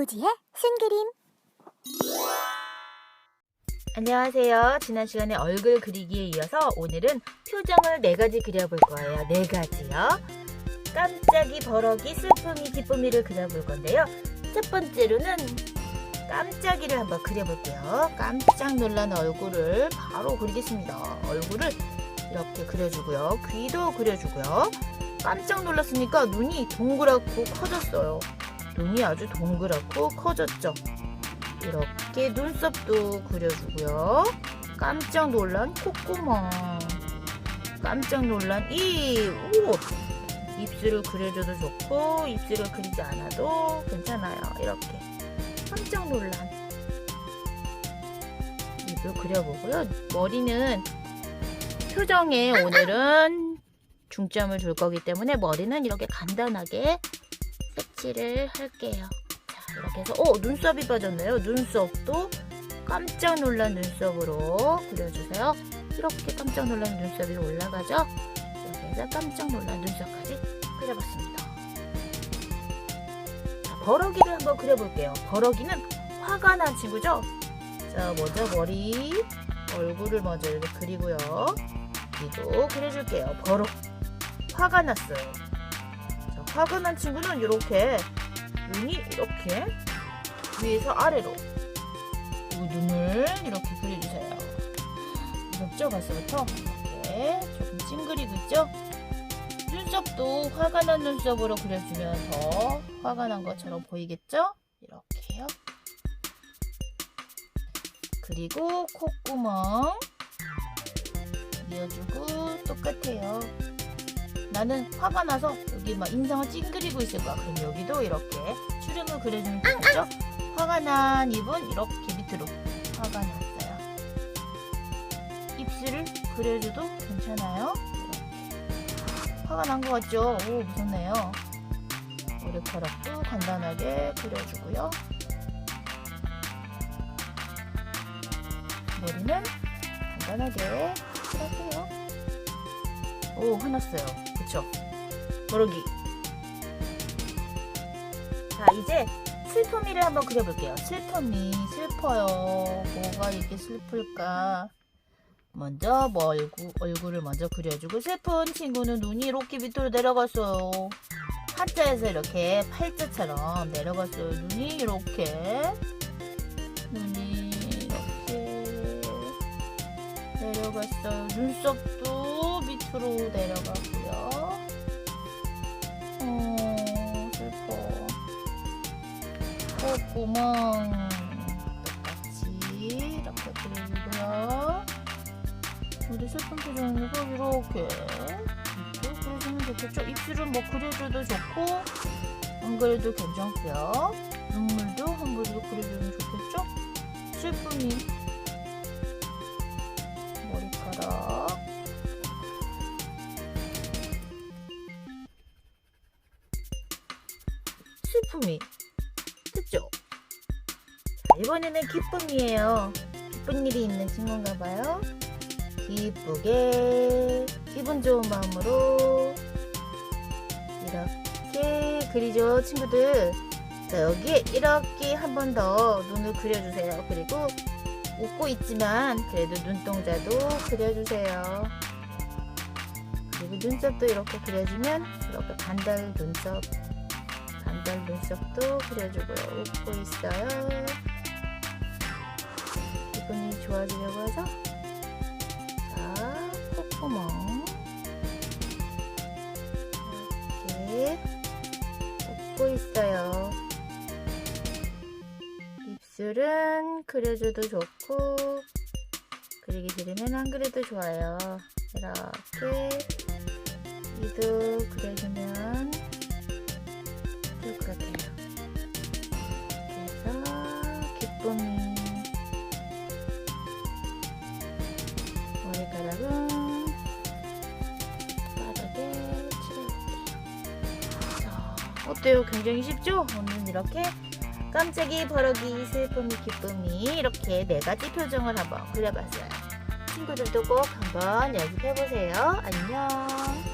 우지의 신그림 안녕하세요. 지난 시간에 얼굴 그리기에 이어서 오늘은 표정을 네 가지 그려볼 거예요. 네 가지요. 깜짝이, 버럭이, 슬픔이, 기쁨이를 그려볼 건데요. 첫 번째로는 깜짝이를 한번 그려볼게요. 깜짝 놀란 얼굴을 바로 그리겠습니다. 얼굴을 이렇게 그려주고요. 귀도 그려주고요. 깜짝 놀랐으니까 눈이 동그랗고 커졌어요. 눈이 아주 동그랗고 커졌죠. 이렇게 눈썹도 그려주고요. 깜짝 놀란 콧구멍. 깜짝 놀란 입. 오! 입술을 그려줘도 좋고, 입술을 그리지 않아도 괜찮아요. 이렇게. 깜짝 놀란. 입을 그려보고요. 머리는 표정에 오늘은 중점을 줄 거기 때문에 머리는 이렇게 간단하게 색칠을 할게요. 자, 이렇게 해서 어 눈썹이 빠졌네요. 눈썹도 깜짝 놀란 눈썹으로 그려주세요. 이렇게 깜짝 놀란 눈썹이 올라가죠. 이렇게 해서 깜짝 놀란 눈썹까지 그려봤습니다. 자, 버럭이를 한번 그려볼게요. 버럭이는 화가 난 친구죠. 자, 먼저 머리, 얼굴을 먼저 이렇게 그리고요. 귀도 그려줄게요. 버럭. 화가 났어요. 난 친구는 이렇게 눈이 이렇게 위에서 아래로 이 눈을 이렇게 그려주세요. 무섭죠? 벌써부터 이렇게 조금 찡그리고 있죠? 눈썹도 화가 난 눈썹으로 그려주면 더 화가 난 것처럼 보이겠죠? 이렇게요. 그리고 콧구멍 이어주고 똑같아요. 나는 화가 나서 여기 막 인상을 찡그리고 있을 거야. 그럼 여기도 이렇게 추름을 그려주면 되겠죠? 화가 난 입은 이렇게 밑으로 화가 났어요. 입술을 그려줘도 괜찮아요. 이렇게. 화가 난 것 같죠? 오, 무섭네요. 머리카락도 간단하게 그려주고요. 머리는 간단하게 칠할게요. 오, 화났어요. 그쵸? 버럭이. 자, 이제 슬픔이를 한번 그려볼게요. 슬픔이 슬퍼요. 뭐가 이렇게 슬플까? 먼저 뭐 얼굴, 얼굴을 먼저 그려주고 슬픈 친구는 눈이 이렇게 밑으로 내려갔어요. 한자에서 이렇게 팔자처럼 내려갔어요. 눈이 이렇게 눈이 이렇게 내려갔어요. 눈썹도 밑 으로 내려가고요. 어, 슬퍼. 콧구멍 똑같이 이렇게 그려주고요. 우리 슬픈 표정이고 이렇게 입도 그려주면 좋겠죠? 입술은 뭐 그려줘도 좋고 안 그려도 괜찮고요. 눈물도 한 그려도 그려주면 좋겠죠? 슬픔이 슬픔이? 자, 이번에는 기쁨이에요. 기쁜 일이 있는 친구인가 봐요. 기쁘게 기분 좋은 마음으로 이렇게 그리죠 친구들 자 여기에 이렇게 한 번 더 눈을 그려주세요 그리고 웃고 있지만 그래도 눈동자도 그려주세요 그리고 눈썹도 이렇게 그려주면 이렇게 반달 눈썹 반달 눈썹도 그려주고요 웃고 있어요 기분이 좋아지려고 하죠 자, 콧구멍 이렇게 웃고 있어요. 입술은 그려줘도 좋고 그리기 싫으면 안 그려도 좋아요. 이렇게 이도 어때요? 굉장히 쉽죠? 오늘은 이렇게 깜짝이, 버럭이, 슬픔이, 기쁨이 이렇게 네 가지 표정을 한번 그려봤어요. 친구들도 꼭 한번 연습해보세요. 안녕.